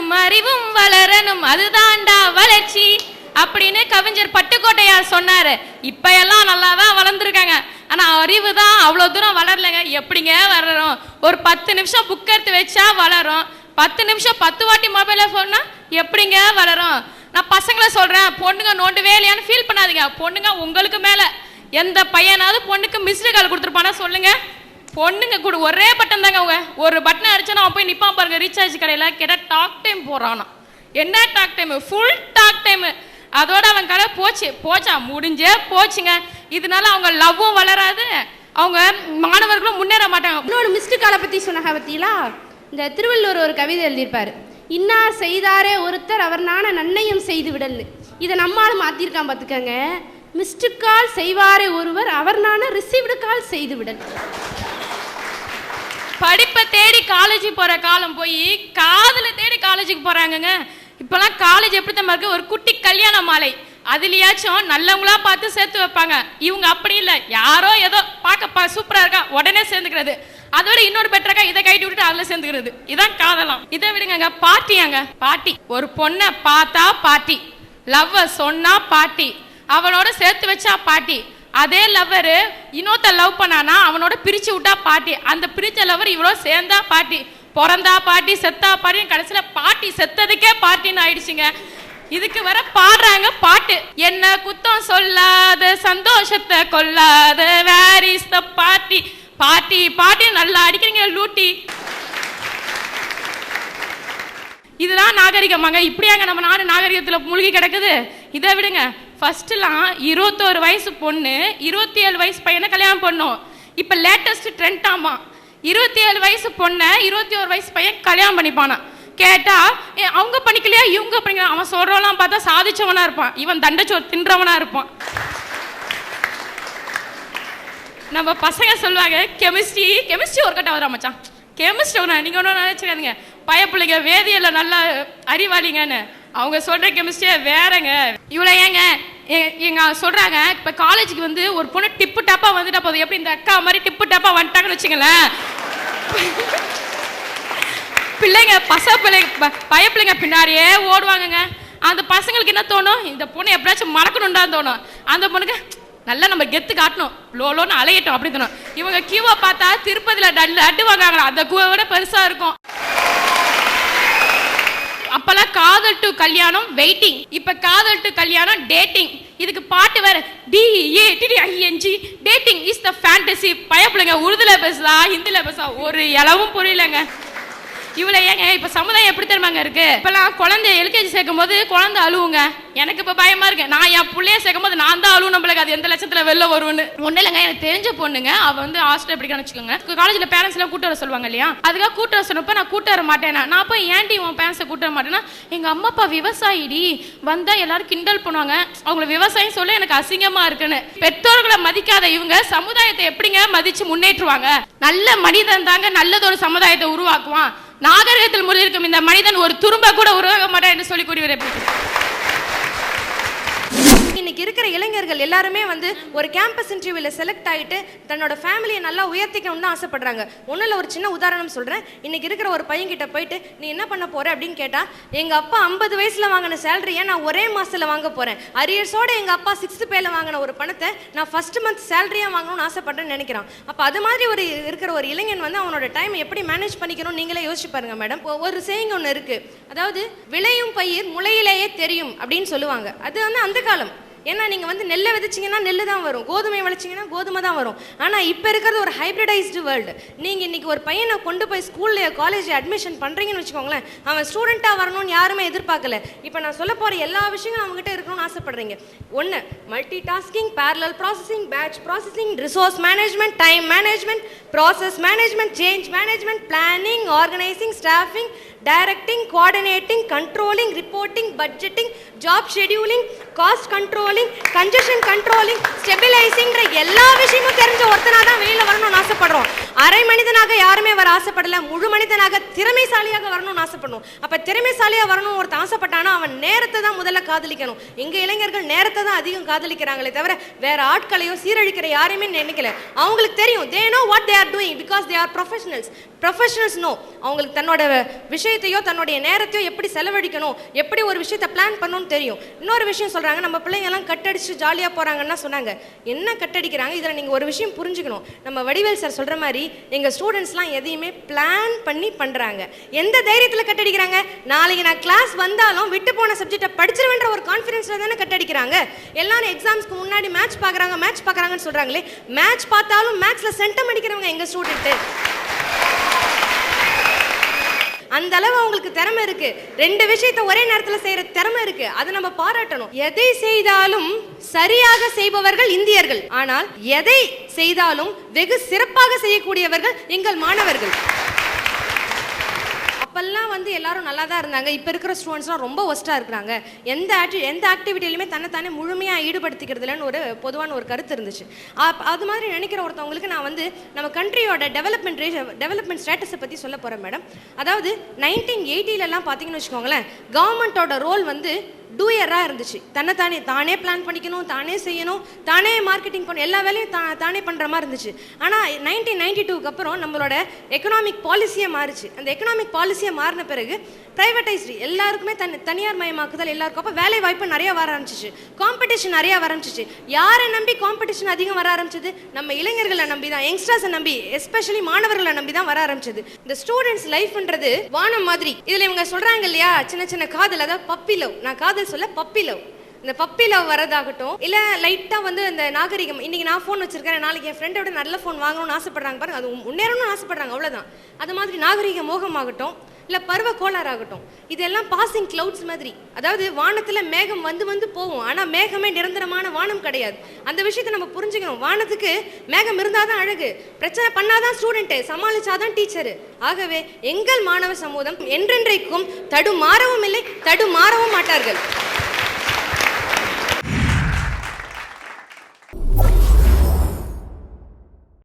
வளரணும் அறிவும் வளரணும் அதுதான்டா வளர்ச்சி அப்படின்னு கவிஞர் பட்டுக்கோட்டையார் சொன்னாரு. இப்ப எல்லாம் நல்லா தான் வளர்ந்துருக்காங்க. ஆனா அறிவு தான் அவ்வளோ தூரம் வளரலைங்க. எப்படிங்க வளரும் ஒரு பத்து நிமிஷம் புக் எடுத்து வச்சா வளரும். பத்து நிமிஷம் பத்து வாட்டி மொபைல போனா எப்படிங்க வளரும்? நான் பசங்களை சொல்றேன் பொண்ணுங்க நோண்டு இல்லையான்னு ஃபீல் பண்ணாதீங்க. பொண்ணுங்க உங்களுக்கு மேல. எந்த பையனாவது பொண்ணுக்கு மிஸ்டு கால் கொடுத்துருப்பானா சொல்லுங்க. பொண்ணுங்க கூட ஒரே பட்டன் தாங்க அவங்க. ஒரு பட்டனை அடிச்சா அவன் போய் நிப்பான் பாருங்க ரீசார்ஜ் கடையில். கேட்டால் டாக் டைம் போகிறானா என்ன talk time full talk time அதோட அவன் கடை போச்சு. போச்சா? முடிஞ்சே போச்சுங்க. இதனால அவங்க லவ்வும் வளராது. அவங்க மாணவர்களும் முன்னேற மாட்டாங்க. இன்னொரு மிஸ்டு காலை பற்றி சொன்னாங்க பத்திங்களா இந்த திருவள்ளுவர் ஒரு கவிதை எழுதியிருப்பார். இன்னார் செய்தாரே ஒருத்தர் அவர் நாண நன்மையும் செய்து விடல்னு. இதை நம்மால் மாற்றிருக்கான் பார்த்துக்கங்க மிஸ்டு கால் செய்வாரே ஒருவர் அவர் நான ரிசீவ்டு கால் செய்து விடல். படிப்பை தேடி காலேஜ் போற காலம் போய் காதல தேடி காலேஜுக்கு போகிறாங்கங்க இப்பெல்லாம் காலேஜ் எப்படி தான் இருக்கு? ஒரு குட்டி கல்யாண மாலை. அதுலயாச்சும் நல்லவங்களா பார்த்து சேர்த்து வைப்பாங்க. இவங்க அப்படி இல்லை. யாரோ ஏதோ பார்க்க சூப்பரா இருக்கா? உடனே சேர்ந்துக்கிறது. அதோட இன்னொரு பெட்டராக்கா இதை கைட்டு விட்டுட்டு அதுல சேர்ந்துக்கிறது. இதான் காதலாம். இதை விடுங்க பாட்டியாங்க பாட்டி. ஒரு பொண்ணை பார்த்தா பாட்டி. லவ்வ சொன்னா பாட்டி. அவளோட சேர்த்து வச்சா பாட்டி. அதே லவ்வரு இன்னொருத்த லவ் பண்ணானா அவனோட பிரித்து விட்டா பாட்டி. அந்த பிரித்த லவர் இவ்வளோ சேர்ந்தா பாட்டி. பிறந்தா பாட்டி செத்தா பாட்டி கடைசியில் பாட்டி செத்ததுக்கே பாட்டின்னு ஆயிடுச்சுங்க. இதுக்கு வர பாடுறாங்க பாட்டு. என்ன குத்தம் சொல்லாத சந்தோஷத்தை கொல்லாத வேர் இஸ் த பாட்டி பாட்டி பாட்டி நல்லா அடிக்கிறீங்க லூட்டி. இதுதான் நாகரிகமாங்க. இப்படியாங்க நம்ம நாடு நாகரிகத்தில் மூழ்கி கிடக்குது. இதை விடுங்க. ஃபர்ஸ்ட்லாம் இருபத்தோரு வயசு பொண்ணு இருபத்தி ஏழு வயசு பையனை கல்யாணம் பண்ணோம். இப்போ லேட்டஸ்ட் ட்ரெண்ட் ஆமா. இருபத்தி ஏழு வயசு பொண்ணை இருபத்தி ஒரு வயசு பையன் கல்யாணம் பண்ணிப்பானா. கேட்டால் ஏ, அவங்க பண்ணிக்கலையா? இவங்க பண்ணிக்கலாம் அவன் சொல்கிறவெல்லாம் பார்த்தா சாதிச்சவனாக இருப்பான். இவன் தண்டச்சோர் தின்றவனாக இருப்பான். நம்ம பசங்க சொல்லுவாங்க கெமிஸ்ட்ரி கெமிஸ்ட்ரி ஒர்க் அவுட் ஆகுதா மச்சான். கெமிஸ்ட்ரி ஒன்று நீங்கள் ஒன்றும் நினச்சிக்காதீங்க. பயப்பிள்ளைங்க வேதியியல்ல நல்லா அறிவாளிங்கன்னு. அவங்க சொல்கிற கெமிஸ்ட்ரியே வேறங்க. இவ்வளோ ஏங்க? எங்க சொல்கிறாங்க இப்போ காலேஜுக்கு வந்து ஒரு பொண்ணு டிப்பு டாப்பாக வந்துட்டா போதும். எப்படி இந்த அக்கா மாதிரி டிப்பு டாப்பாக வந்துட்டாங்கன்னு வச்சுங்களேன் பிள்ளைங்க பச பிள்ளைங்க ப- பய பிள்ளைங்க பின்னாடியே ஓடுவாங்கங்க. அந்த பசங்களுக்கு என்ன தோணும்? இந்த பொண்ணு எப்படியாச்சும் மறக்கணும்டா தோணும். அந்த பொண்ணுக்கு நல்லா நம்ம கெத்து காட்டணும். லோலோன்னு அலையட்டும் அப்படி தோணும். இவங்க கியூவை பார்த்தா திருப்பதியில் டல் அட்டு வாங்குறாங்களா அந்த கூவை விட பெருசாக இருக்கும். அப்பெல்லாம் காதல் டு கல்யாணம் வெயிட்டிங் இப்ப காதல் டு கல்யாணம் டேட்டிங் இதுக்கு பாட்டு வேற D A T ING dating is the fantasy பயப்பிள்ளைங்க உருதுல பேசுதா ஹிந்தில பேசுதா ஒரு இளவும் புரியலங்க. இவ்வளோ ஏங்க இப்போ சமுதாயம் எப்படி தெரியுமாங்க இருக்கு? இப்போலாம் குழந்தை எல்கேஜி சேர்க்கும் போது குழந்தை அழுவுங்க. எனக்கு இப்போ பயமா இருக்கு. நான் என் பிள்ளைய சேர்க்கும் போது நான் தான் அழுவும் நம்மளுக்கு அது எந்த லட்சத்தில் வெளில வரும்னு. ஒன்றும் இல்லைங்க எனக்கு தெரிஞ்ச பொண்ணுங்க அவ வந்து ஹாஸ்டல் படிக்கணும்னு வச்சுக்கோங்க. காலேஜில் பேரண்ட்ஸ் எல்லாம் கூட்டு வர சொல்லுவாங்க இல்லையா? அதுக்காக கூட்டு வர சொன்னப்ப நான் கூட்டு வர மாட்டேன் நான். போய் ஏன்டி உன் பேரண்ட்ஸை கூட்டு வர மாட்டேன்னா எங்கள் அம்மா அப்பா விவசாயிடி வந்தால் எல்லாரும் கிண்டல் பண்ணுவாங்க. அவங்கள விவசாயம் சொல்ல எனக்கு அசிங்கமாக இருக்குன்னு. பெற்றோர்களை மதிக்காத இவங்க சமுதாயத்தை எப்படிங்க மதிச்சு முன்னேற்றுவாங்க? நல்ல மனிதன் தாங்க நல்லதொரு சமுதாயத்தை உருவாக்குவான். நாகரிகத்தில் முறியிருக்கும் இந்த மனிதன் ஒரு துரும்ப கூட உருவாக மாட்டான் என்று சொல்லி கூறி இன்னைக்கு இருக்கிற இளைஞர்கள் எல்லாருமே வந்து ஒரு கேம்பஸ் இன்டர்வியூவில் செலக்ட் ஆகிட்டு தன்னோட ஃபேமிலியை நல்லா உயர்த்திக்கணும்னு தான் ஆசைப்படுறாங்க. ஒன்றும் இல்லை ஒரு சின்ன உதாரணம் சொல்கிறேன் இன்னைக்கு இருக்கிற ஒரு பையன்கிட்ட போயிட்டு நீ என்ன பண்ண போற? அப்படின்னு கேட்டால் எங்கள் அப்பா ஐம்பது வயசில் வாங்கின சேலரியை நான் ஒரே மாசத்துல வாங்க போகிறேன் அரியர்ஸோட எங்கள் அப்பா சிக்ஸ்த் பேல வாங்கின ஒரு பணத்தை நான் ஃபர்ஸ்ட் மந்த் சேலரியாக வாங்கணும்னு ஆசைப்படுறேன்னு நினைக்கிறான். அப்போ அது மாதிரி ஒரு இருக்கிற ஒரு இளைஞன் வந்து அவனோட டைம் எப்படி மேனேஜ் பண்ணிக்கணும் நீங்களே யோசிச்சு பாருங்க மேடம் ஒரு சேயிங் ஒன்று இருக்கு. அதாவது விளையும் பயிர் முளையிலேயே தெரியும் அப்படின்னு சொல்லுவாங்க. அது வந்து அந்த காலம். ஏன்னா நீங்கள் வந்து நெல்லை விதைச்சிங்கன்னா நெல் தான் வரும். கோதுமை விளைச்சிங்கன்னா கோதுமை தான் வரும். ஆனால் இப்போ இருக்கிறது ஒரு ஹைப்ரிடைஸ்டு வேர்ல்டு நீங்கள் இன்னைக்கு ஒரு பையனை கொண்டு போய் ஸ்கூலில் காலேஜ் அட்மிஷன் பண்ணுறீங்கன்னு வச்சுக்கோங்களேன் அவன் ஸ்டூடெண்ட்டாக வரணும்னு யாருமே எதிர்பார்க்கல. இப்போ நான் சொல்ல போகிற எல்லா விஷயங்களும் அவங்ககிட்ட இருக்கணும்னு ஆசைப்படுறீங்க. ஒன்று multitasking parallel processing batch processing resource management time management process management change management planning organising staffing directing coordinating controlling reporting budgeting job scheduling cost controlling congestion controlling ஸ்டெபிலைசிங்கிற எல்லா விஷயமும் தெரிஞ்ச ஒருத்தனா தான் வெளியில் வரணும். யாருமே வர ஆசைப்படல. முழு மனிதனாக திறமைசாலியாக வரணும்னு ஆசைப்படணும். அப்ப திறமைசாலியா வரணும் ஒருத்தன் ஆசைப்பட்டானா அவன் நேரத்தை தான் முதல்ல காதலிக்கணும். எங்க இளைஞர்கள் நேரத்தை தான் அதிகம் காதலிக்கிறாங்களே தவிர வேற ஆட்களையோ சீரழிக்கிற யாரையுமே நினைக்கல. அவங்களுக்கு தெரியும் they know what they are doing because they are professionals professionals no அவங்களுக்கு தன்னோட விஷயத்தையோ தன்னுடைய நேரத்தையோ எப்படி செலவழிக்கணும் எப்படி ஒரு விஷயத்தை பிளான் பண்ணணும்னு தெரியும். இன்னொரு விஷயம் சொல்றாங்க நம்ம பிள்ளைங்க எல்லாம் கட்டடிச்சு ஜாலியா போறாங்கன்னா சொன்னாங்க. என்ன கட்டடிக்கிறாங்க? இதுல நீங்க ஒரு விஷயம் புரிஞ்சுக்கணும். நம்ம வடிவேல் சார் சொல்ற மாதிரி எங்க ஸ்டூடெண்ட்ஸ்லாம் எதையுமே பிளான் பண்ணி பண்ணுறாங்க எந்த தைரியத்தில் கட்டடிக்கிறாங்க? நாளைக்கு நான் கிளாஸ் வந்தாலும் விட்டு போன சப்ஜெக்டை படிச்சிருவேன்ற ஒரு கான்ஃபிடென்ஸில் தானே கட்டடிக்கிறாங்க. எல்லாரும் எக்ஸாம்ஸ்க்கு முன்னாடி மேட்ச் பார்க்குறாங்க மேட்ச் பார்க்குறாங்கன்னு சொல்கிறாங்களே மேட்ச் பார்த்தாலும் மேட்ச்சில் சென்டம் அடிக்கிறவங்க எங்கள் ஸ்டூடெண்ட்டு அந்த அளவு அவங்களுக்கு திறமை இருக்கு. ரெண்டு விஷயத்த ஒரே நேரத்தில் செய்யற திறமை இருக்கு. அதை நம்ம பாராட்டணும். எதை செய்தாலும் சரியாக செய்பவர்கள் இந்தியர்கள். ஆனால் எதை செய்தாலும் வெகு சிறப்பு நன்றாக செய்யக்கூடியவர்கள் எங்கள் மாணவர்கள். அப்பெல்லாம் வந்து எல்லாரும் நல்லா தான் இருந்தாங்க. இப்போ இருக்கிற ஸ்டூடெண்ட்ஸ்லாம் ரொம்ப ஒஸ்ட்டாக இருக்கிறாங்க. எந்த ஆக்டி எந்த ஆக்டிவிட்டியிலுமே தன்னைத்தானே முழுமையாக ஈடுபடுத்திக்கிறது இல்லைன்னு ஒரு பொதுவான ஒரு கருத்து இருந்துச்சு. அப்- அது மாதிரி நினைக்கிற ஒருத்தவங்களுக்கு நான் வந்து நம்ம கண்ட்ரியோட டெவலப்மெண்ட் ரேஷ் டெவலப்மெண்ட் ஸ்டேட்டஸை பற்றி சொல்ல போகிறேன் மேடம் அதாவது நைன்டீன் எயிட்டிலலாம் பார்த்தீங்கன்னு வச்சுக்கோங்களேன் கவர்மெண்ட்டோட ரோல் வந்து டூயராக இருந்துச்சு. தன்னைத்தானே தானே பிளான் பண்ணிக்கணும் தானே செய்யணும் தானே மார்க்கெட்டிங் பண்ணணும் எல்லா வேலையும் தா தானே பண்ணுற மாதிரி இருந்துச்சு. ஆனால் நைன்டீன் நைன்டி டூக்கு அப்புறம் நம்மளோட எக்கனாமிக் பாலிசியே மாறுச்சு. அந்த எக்கனாமிக் பாலிசியை மாறின பிறகு ப்ரைவேட்டைஸ்டு எல்லாருக்குமே தன் தனியார் மயமாக்குதல் எல்லாருக்கும். அப்போ வேலை வாய்ப்பு நிறைய வர ஆரம்பிச்சிச்சு. காம்படிஷன் நிறைய வர ஆரம்பிச்சிச்சு. யாரை நம்பி காம்படிஷன் அதிகம் வர ஆரம்பிச்சது? நம்ம இளைஞர்களை நம்பி தான் யங்ஸ்டர்ஸை நம்பி எஸ்பெஷலி மாணவர்களை நம்பி தான் வர ஆரம்பிச்சது. இந்த ஸ்டூடெண்ட்ஸ் லைஃப்ன்றது வானம் மாதிரி. இதில் இவங்க சொல்கிறாங்க இல்லையா? சின்ன சின்ன காதல் அதாவது பப்பி லவ் நான் காதல் சொல்ல பப்பி லவ் இந்த பப்பி லவ் வரதாகட்டும் இல்ல லைட்டா வந்து இந்த நாகரிகம் இன்னைக்கு நான் ஃபோன் வச்சிருக்கேன் நாளைக்கு என் ஃப்ரெண்டோட நல்ல ஃபோன் வாங்கணும்னு ஆசைப்படுறாங்க பாருங்க அது முன்னேறணும்னு ஆசைப்படுறாங்க அவ்வளவுதான். அது மாதிரி நாகரிக மோகமாகட்டும் இல்லை பருவ கோளாறாகட்டும். இதெல்லாம் பாசிங் கிளவுட்ஸ் மாதிரி. அதாவது வானத்தில் மேகம் வந்து வந்து போகும். ஆனால் மேகமே நிரந்தரமான வானம் கிடையாது. அந்த விஷயத்தை நம்ம புரிஞ்சுக்கணும். வானத்துக்கு மேகம் இருந்தால் தான் அழகு. பிரச்சனை பண்ணாதான் ஸ்டூடெண்ட்டு சமாளிச்சாதான் டீச்சரு ஆகவே எங்கள் மாணவ சமூகம் என்றென்றைக்கும் தடுமாறவும் இல்லை தடுமாறவும் மாட்டார்கள்.